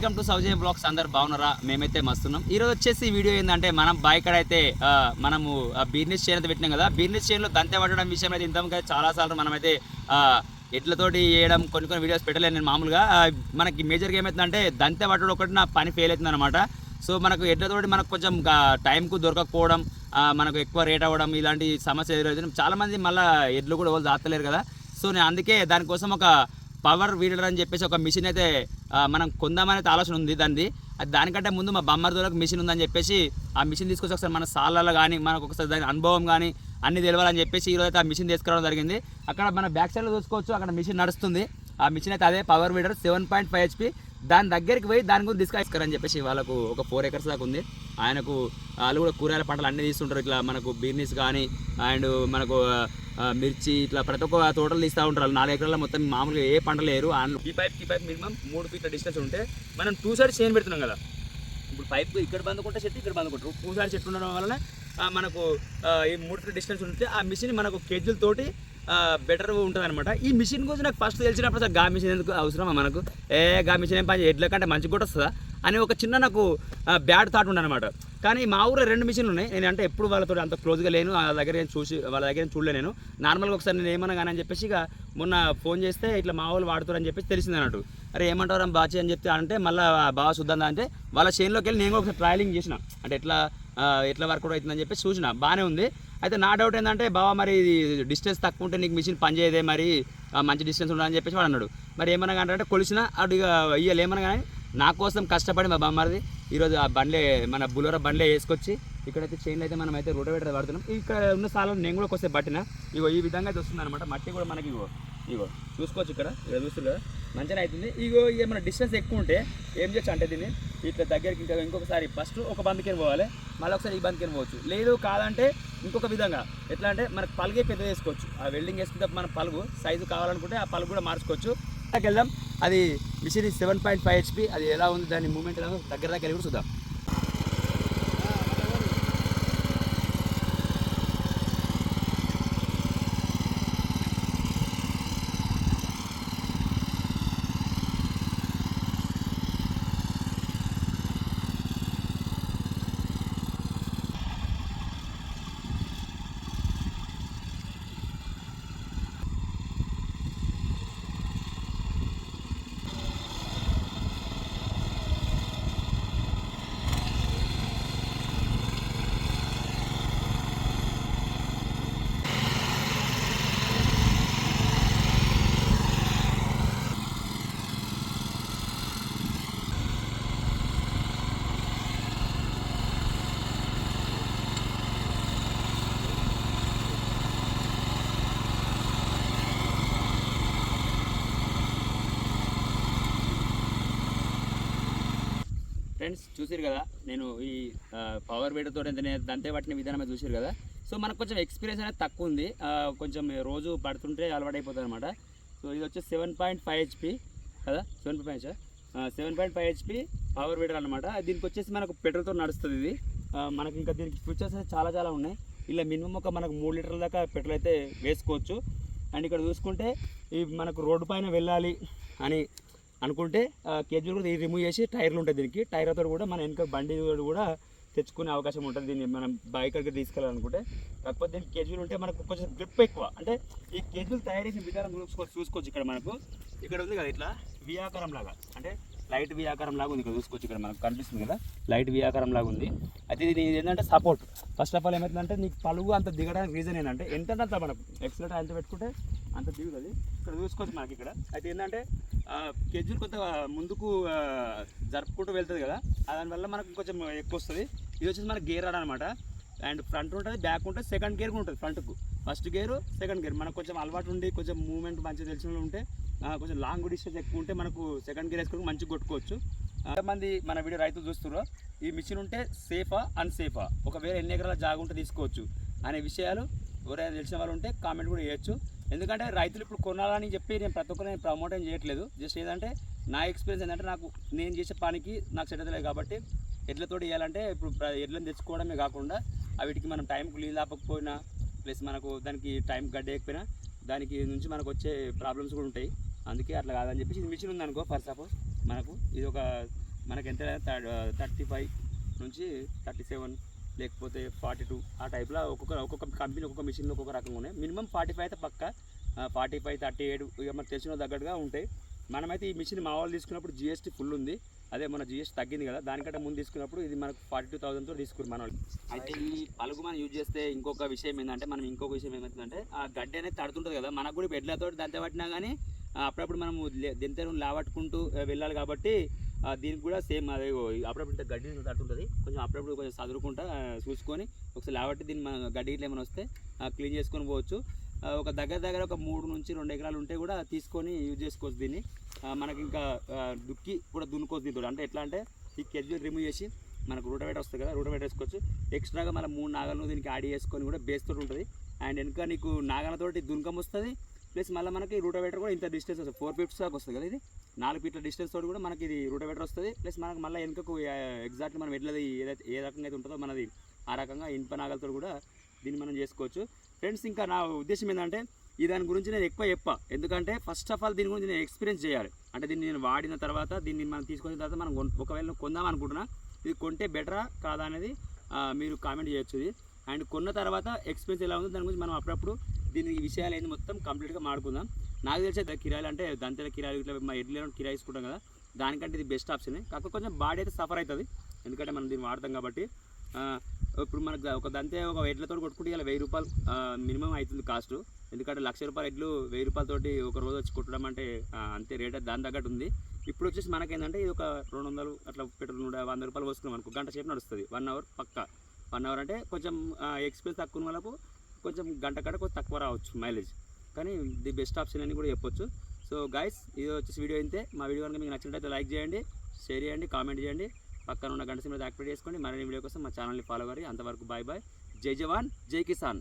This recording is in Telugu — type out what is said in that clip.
Welcome to Soujay blogs. అందరు బాగున్నారా? మేమైతే మస్తున్నాం. ఈ రోజు వచ్చేసి వీడియో ఏంటంటే మనం బైక్ అయితే మనము బిజినెస్ చైన్ అయితే పెట్టినాం కదా. బిజినెస్ చైన్లో దంతె పట్టడం విషయం అయితే ఇంతకు చాలా సార్లు మనమైతే ఎట్లతోటి ఎడ్లతోటి వేయడం కొన్ని కొన్ని వీడియోస్ పెట్టలేను నేను మామూలుగా. మనకి మేజర్గా ఏమవుతుందంటే దంతె పట్టడం ఒకటి నా పని ఫెయిల్ అవుతుంది అనమాట సో మనకు ఎడ్లతోటి మనకు కొంచెం టైంకు దొరకకపోవడం మనకు ఎక్కువ రేట్ అవ్వడం ఇలాంటి సమస్య ఎదురవుతుంది చాలామంది మళ్ళీ ఎడ్లు కూడా వాళ్ళు దాతలేరు కదా. సో నేను అందుకే దానికోసం ఒక పవర్ వీడర్ అని చెప్పేసి ఒక మిషన్ అయితే మనం కొందామనే ఆలోచన ఉంది దాన్ని అది దానికంటే ముందు మా బొమ్మర్దోలకు మిషన్ ఉందని చెప్పేసి ఆ మిషన్ తీసుకొచ్చి ఒకసారి మన సార్లలో కానీ మనకు ఒకసారి దాని అనుభవం కానీ అన్ని తెలవాలని చెప్పేసి ఈరోజు అయితే ఆ మిషన్ తీసుకురావడం జరిగింది. అక్కడ మన బ్యాక్ సైడ్లో చూసుకోవచ్చు అక్కడ మిషన్ నడుస్తుంది. ఆ మిషన్ అయితే అదే power weeder seven point five HP దాని దగ్గరికి పోయి దాని గురించి డిస్కస్ అని చెప్పేసి వాళ్ళకు ఒక ఫోర్ ఎకర్స్ దాకా ఉంది. ఆయనకు వాళ్ళు కూడా కూరగాయల పంటలు అన్నీ తీస్తుంటారు. ఇట్లా మనకు బిర్నీస్ కానీ అండ్ మనకు మిర్చి ఇట్లా ప్రతి ఒక్క తోటలు తీస్తూ ఉంటారు. వాళ్ళు నాలుగు ఎకరాల మొత్తం మామూలుగా ఏ పంటలు లేరు. ఈ పైప్ ఈ పైప్ మినిమం మూడు ఫీట్ల డిస్టెన్స్ ఉంటే మనం టూ సైడ్స్ చేయని పెడుతున్నాం కదా. ఇప్పుడు పైప్ ఇక్కడ బందుకుంటే చెట్టు ఇక్కడ బందుకుంటారు టూ సైడ్ చెట్టు ఉండడం వలన మనకు ఈ మూడు ఫీట్ డిస్టెన్స్ ఉంటే ఆ మిషన్ మనకు కేజీలతోటి బెటర్ ఉంటుంది అనమాట ఈ మిషన్ గురించి నాకు ఫస్ట్ తెలిసినప్పుడు అసలు గా మిషన్ ఎందుకు అవసరమా మనకు? ఏ గా మిషన్ ఏం పని ఎడ్ల కంటే మంచి కూడా వస్తుందా? అని ఒక చిన్న నాకు బ్యాడ్ థాట్ ఉండే అనమాట కానీ మా ఊళ్ళో రెండు మిషన్లు ఉన్నాయి. నేను అంటే ఎప్పుడు వాళ్ళతో అంత క్లోజ్గా లేను. వాళ్ళ దగ్గర నేను చూసి వాళ్ళ దగ్గర చూడలే నేను. నార్మల్గా ఒకసారి నేను ఏమన్నా కానీ అని చెప్పేసి ఇక మొన్న ఫోన్ చేస్తే ఇట్లా మా వాళ్ళు వాడుతారని చెప్పేసి తెలిసింది అన్నట్టు. అరే ఏమంటారు బాచి అని చెప్తే అంటే మళ్ళీ బాగా చూద్దాం అంటే వాళ్ళ చేనులోకి వెళ్ళి నేను కూడా ఒకసారి ట్రయలింగ్ చేసిన. అంటే ఎట్లా ఎట్లా వర్క్ అవుతుందని చెప్పేసి చూసిన. బాగానే ఉంది. అయితే నా డౌట్ ఏంటంటే బావా మరి ఇది డిస్టెన్స్ తక్కువ ఉంటే నీకు మిషన్ పనిచేయదే మరి మంచి డిస్టెన్స్ ఉండాలని చెప్పేసి వాడు అన్నాడు. మరి ఏమన్నా కానీ అంటే కొలిసిన అటు ఇక ఇయ్యాలి ఏమన్నా కానీ నా కోసం కష్టపడి మా బామ్మది ఈరోజు ఆ బండ్లే మన బులోర బండ్లే వేసుకొచ్చి ఇక్కడైతే చైన్లు అయితే మనం అయితే రోటోవేటర్ వాడుతున్నాం. ఇక్కడ ఉన్న సార్లు నేను కూడా కొస్తే పట్టిన. ఇగో ఈ విధంగా అయితే వస్తుంది అనమాట మట్టి కూడా మనకి ఇగో ఇగో చూసుకోవచ్చు ఇక్కడ. ఇక్కడ చూస్తుంది కదా. మంచిగా అవుతుంది. ఇగో ఏమైనా డిస్టెన్స్ ఎక్కువ ఉంటే ఏం చేయొచ్చు అంటే దీన్ని ఇట్లా దగ్గరికి ఇంకా ఇంకొకసారి ఫస్ట్ ఒక బందికి పోవాలి. మళ్ళీ ఒకసారి ఈ బందికి పోవచ్చు. లేదు కాదంటే ఇంకొక విధంగా. ఎట్లా అంటే మనకు పలుగే పెద్ద వేసుకోవచ్చు. ఆ వెల్డింగ్ వేసుకుంటే మన పలుగు సైజు కావాలనుకుంటే ఆ పలుగు కూడా మార్చుకోవచ్చు. అక్కడికి వెళ్దాం అది machine seven point five HP అది ఎలా ఉంది దాని మూమెంట్ ఎలా దగ్గర దగ్గర కూడా చూద్దాం. ఫ్రెండ్స్ చూసారు కదా నేను ఈ పవర్ బీటర్ నేను దంతే పట్టిన విధానం చూసారు కదా. సో మనకు కొంచెం ఎక్స్పీరియన్స్ అనేది తక్కువ ఉంది. కొంచెం రోజు పడుతుంటే అలవాటు అయిపోతుంది అనమాట సో ఇది వచ్చి సెవెన్ పాయింట్ ఫైవ్ హెచ్పి కదా seven point seven point five HP power weeder అనమాట దీనికి వచ్చేసి మనకు పెట్రోల్తో నడుస్తుంది ఇది. మనకి ఇంకా దీనికి ఫీచర్స్ అయితే చాలా చాలా ఉన్నాయి. ఇలా మినిమం ఒక మనకు మూడు లీటర్ల దాకా పెట్రోల్ అయితే వేసుకోవచ్చు. అండ్ ఇక్కడ చూసుకుంటే ఈ మనకు రోడ్డు పైన వెళ్ళాలి అని అనుకుంటే కేజీలు కూడా రిమూవ్ చేసి టైర్లు ఉంటాయి దీనికి. టైర్లతో కూడా మన వెనుక బండి కూడా తెచ్చుకునే అవకాశం ఉంటుంది దీన్ని మనం బైక్ దగ్గర తీసుకెళ్ళాలనుకుంటే. కాకపోతే దీనికి కేజీలు ఉంటే మనకు కొంచెం గ్రిప్ ఎక్కువ. అంటే ఈ కేజీలు తయారు చేసిన విధానం చూసుకోవచ్చు చూసుకోవచ్చు ఇక్కడ మనకు. ఇక్కడ ఉంది కదా ఇట్లా వి ఆకారం లాగా. అంటే లైట్ వి ఆకారం లాగా ఉంది ఇక్కడ చూసుకోవచ్చు ఇక్కడ మనకు కనిపిస్తుంది కదా. లైట్ వి ఆకారం లాగా ఉంది. అయితే ఇది ఏంటంటే సపోర్ట్ ఫస్ట్ ఆఫ్ ఆల్ ఏమవుతుందంటే నీకు పలువు అంత దిగడానికి రీజన్ ఏంటంటే ఎంత అంత మనకు. ఎక్సలెంట్ ఎంత పెట్టుకుంటే అంత దిగుతుంది ఇక్కడ చూసుకోవచ్చు మనకి ఇక్కడ. అయితే ఏంటంటే కేజీలు కొంత ముందుకు జరుపుకుంటూ వెళ్తుంది కదా. దానివల్ల మనకు కొంచెం ఎక్కువ వస్తుంది. ఇది వచ్చేసి మనకి గేర్ రాడ్ అనమాట అండ్ ఫ్రంట్ ఉంటుంది బ్యాక్ ఉంటుంది సెకండ్ గేర్ ఉంటుంది ఫ్రంట్కు. First gear second gear. మనకు కొంచెం అలవాటు ఉండి కొంచెం మూమెంట్ మంచిగా తెలిసిన వాళ్ళు ఉంటే కొంచెం లాంగ్ డిస్టెన్స్ ఎక్కువ ఉంటే మనకు సెకండ్ గేర్ వేసుకొని మంచిగా కొట్టుకోవచ్చు. ఎంతమంది మన వీడియో రైతులు చూస్తున్నారో ఈ మిషన్ ఉంటే సేఫా అన్సేఫా? ఒకవేళ ఎన్ని ఎకరాల జాగుంటే ఉంటే తీసుకోవచ్చు అనే విషయాలు ఎవరైనా తెలిసిన వాళ్ళు ఉంటే కామెంట్ కూడా చేయొచ్చు. ఎందుకంటే రైతులు ఇప్పుడు కొనాలని చెప్పి నేను ప్రతి ఒక్కరు నేను ప్రమోట్ ఏం చేయట్లేదు. జస్ట్ ఏంటంటే నా ఎక్స్పీరియన్స్ ఏంటంటే నాకు నేను చేసే పనికి నాకు సెట్ అవుతలేదు కాబట్టి ఎడ్లతో వేయాలంటే ఇప్పుడు ఎడ్లను తెచ్చుకోవడమే కాకుండా వీటికి మనం టైంకి నీళ్ళు ఆపకపోయినా ప్లస్ మనకు దానికి టైం గడ్డేయకపోయినా దానికి నుంచి మనకు వచ్చే ప్రాబ్లమ్స్ కూడా ఉంటాయి. అందుకే అట్లా కాదని చెప్పేసి ఇది మిషన్ ఉందనుకో ఫర్ సపోజ్ మనకు ఇది ఒక మనకి ఎంత థర్టీ ఫైవ్ నుంచి థర్టీ సెవెన్ లేకపోతే ఫార్టీ టూ ఆ టైప్లో ఒక్కొక్క ఒక్కొక్క కంపెనీ ఒక్కొక్క మిషన్లో ఒక్కొక్క రకంగా ఉన్నాయి. మినిమం ఫార్టీ ఫైవ్ అయితే పక్క. ఫార్టీ ఫైవ్ థర్టీ ఎయిట్ ఇక మనకు తెలిసిన తగ్గట్టుగా ఉంటాయి. మనమైతే ఈ మిషన్ మా వాళ్ళు తీసుకున్నప్పుడు జిఎస్టీ ఫుల్ ఉంది. అదే మన జిఎస్టీ తగ్గింది కదా. దానికంటే ముందు తీసుకున్నప్పుడు ఇది మనకు ఫార్టీ టూ థౌసండ్తో తీసుకున్నారు మన వాళ్ళు అయితే ఈ పలుగు మనం యూజ్ చేస్తే ఇంకొక విషయం ఏంటంటే మనం ఇంకొక విషయం ఏమవుతుందంటే ఆ గడ్డి అనేది తడుతుంటుంది కదా. మనకు కూడా బెడ్లతో దంత పట్టినా కానీ అప్పుడప్పుడు మనం దింతను లావట్టుకుంటూ వెళ్ళాలి కాబట్టి దీనికి కూడా సేమ్ అదే అప్పుడప్పుడు ఇంత గడ్డి తట్టుంటుంది కొంచెం అప్పుడప్పుడు కొంచెం చదువుకుంటా చూసుకొని ఒకసారి లావట్టి దీన్ని మన గడ్డి ఇట్లా ఏమైనా వస్తే క్లీన్ చేసుకొని పోవచ్చు. ఒక దగ్గర దగ్గర ఒక మూడు నుంచి రెండు ఎకరాలు ఉంటే కూడా తీసుకొని యూజ్ చేసుకోవచ్చు దీన్ని. మనకి ఇంకా దుక్కి కూడా దున్నుకోవచ్చు దీంతో. అంటే ఎట్లా అంటే ఈ కెజ్యూల్ రిమూవ్ చేసి మనకు రూటవేటర్ వస్తుంది కదా రూటవేటర్ వేసుకోవచ్చు. ఎక్స్ట్రాగా మన మూడు నాగలను దీనికి యాడ్ చేసుకొని కూడా బేస్ తోటి ఉంటుంది. అండ్ వెనుక నీకు నాగలతోటి దున్కం వస్తుంది ప్లస్ మళ్ళీ మనకి రూటోవేటర్ కూడా ఇంత డిస్టెన్స్ వస్తుంది. ఫోర్ ఫీట్స్ దాకా వస్తుంది కదా ఇది? నాలుగు ఫీట్ల డిస్టెన్స్ తోటి కూడా మనకి ఇది రూటవేటర్ వస్తుంది. ప్లస్ మనకు మళ్ళీ వెనుకకు ఎగ్జాక్ట్లీ మనం ఎట్లది ఏదైతే ఏ రకంగా అయితే ఉంటుందో మనది ఆ రకంగా ఇనుప నాగలతో కూడా దీన్ని మనం చేసుకోవచ్చు. ఫ్రెండ్స్ ఇంకా నా ఉద్దేశం ఏంటంటే ఈ దాని గురించి నేను ఎక్కువ చెప్ప. ఎందుకంటే ఫస్ట్ ఆఫ్ ఆల్ దీని గురించి నేను ఎక్స్పీరియన్స్ చేయాలి. అంటే దీన్ని నేను వాడిన తర్వాత దీన్ని మనం తీసుకొచ్చిన తర్వాత మనం ఒకవేళ కొందాం అనుకుంటున్నా ఇది కొంటే బెటరా కాదా అనేది మీరు కామెంట్ చేయొచ్చు ఇది. అండ్ కొన్న తర్వాత ఎక్స్పీరియన్స్ ఎలా ఉందో దాని గురించి మనం అప్పుడప్పుడు దీని విషయాలు ఏంది మొత్తం కంప్లీట్గా మాడుకుందాం నాకు తెలిసే కిరాయిలు అంటే దంతెల కిరాయిలు ఇట్లా మా ఎడ్లు కిరాయి తీసుకుంటాం కదా దానికంటే ఇది బెస్ట్ ఆప్షన్ కాకపోతే కొంచెం బాడీ అయితే సఫర్ అవుతుంది. ఎందుకంటే మనం దీన్ని వాడతాం కాబట్టి ఇప్పుడు మనకు ఒక దంతే ఒక ఎడ్లతో కొట్టుకుంటే ఇలా వెయ్యి రూపాయలు మినిమం అవుతుంది కాస్ట్ ఎందుకంటే లక్ష రూపాయల ఎడ్లు వెయ్యి రూపాయలతోటి ఒక రోజు వచ్చి కుట్టడం అంటే అంతే రేట్ దాని తగ్గట్టు ఉంది. ఇప్పుడు వచ్చేసి మనకేంటంటే ఇది ఒక రెండు వందలు అట్లా పెట్రోల్ నూట వంద రూపాయలు పోసుకున్నాం అనుకో గంట సేపు నడుస్తుంది. వన్ అవర్ పక్క. వన్ అవర్ అంటే కొంచెం ఎక్స్పెన్స్ తక్కువ వాళ్ళకు కొంచెం గంట కాడ కొంచెం తక్కువ రావచ్చు మైలేజ్. కానీ ది బెస్ట్ ఆప్షన్ అని కూడా చెప్పొచ్చు. సో గైస్ ఇది వచ్చేసి వీడియో అయితే. మా వీడియో కనుక మీకు నచ్చినట్లయితే లైక్ చేయండి షేర్ చేయండి కామెంట్ చేయండి. పక్కన ఉన్న గంట సిమ్ యాక్టివేట్ చేసుకోండి. మరిన్ని వీడియో కోసం మా ఛానల్ని ఫాలో కరి అంతవరకు బాయ్ బాయ్ జై జవాన్ జై కిసాన్.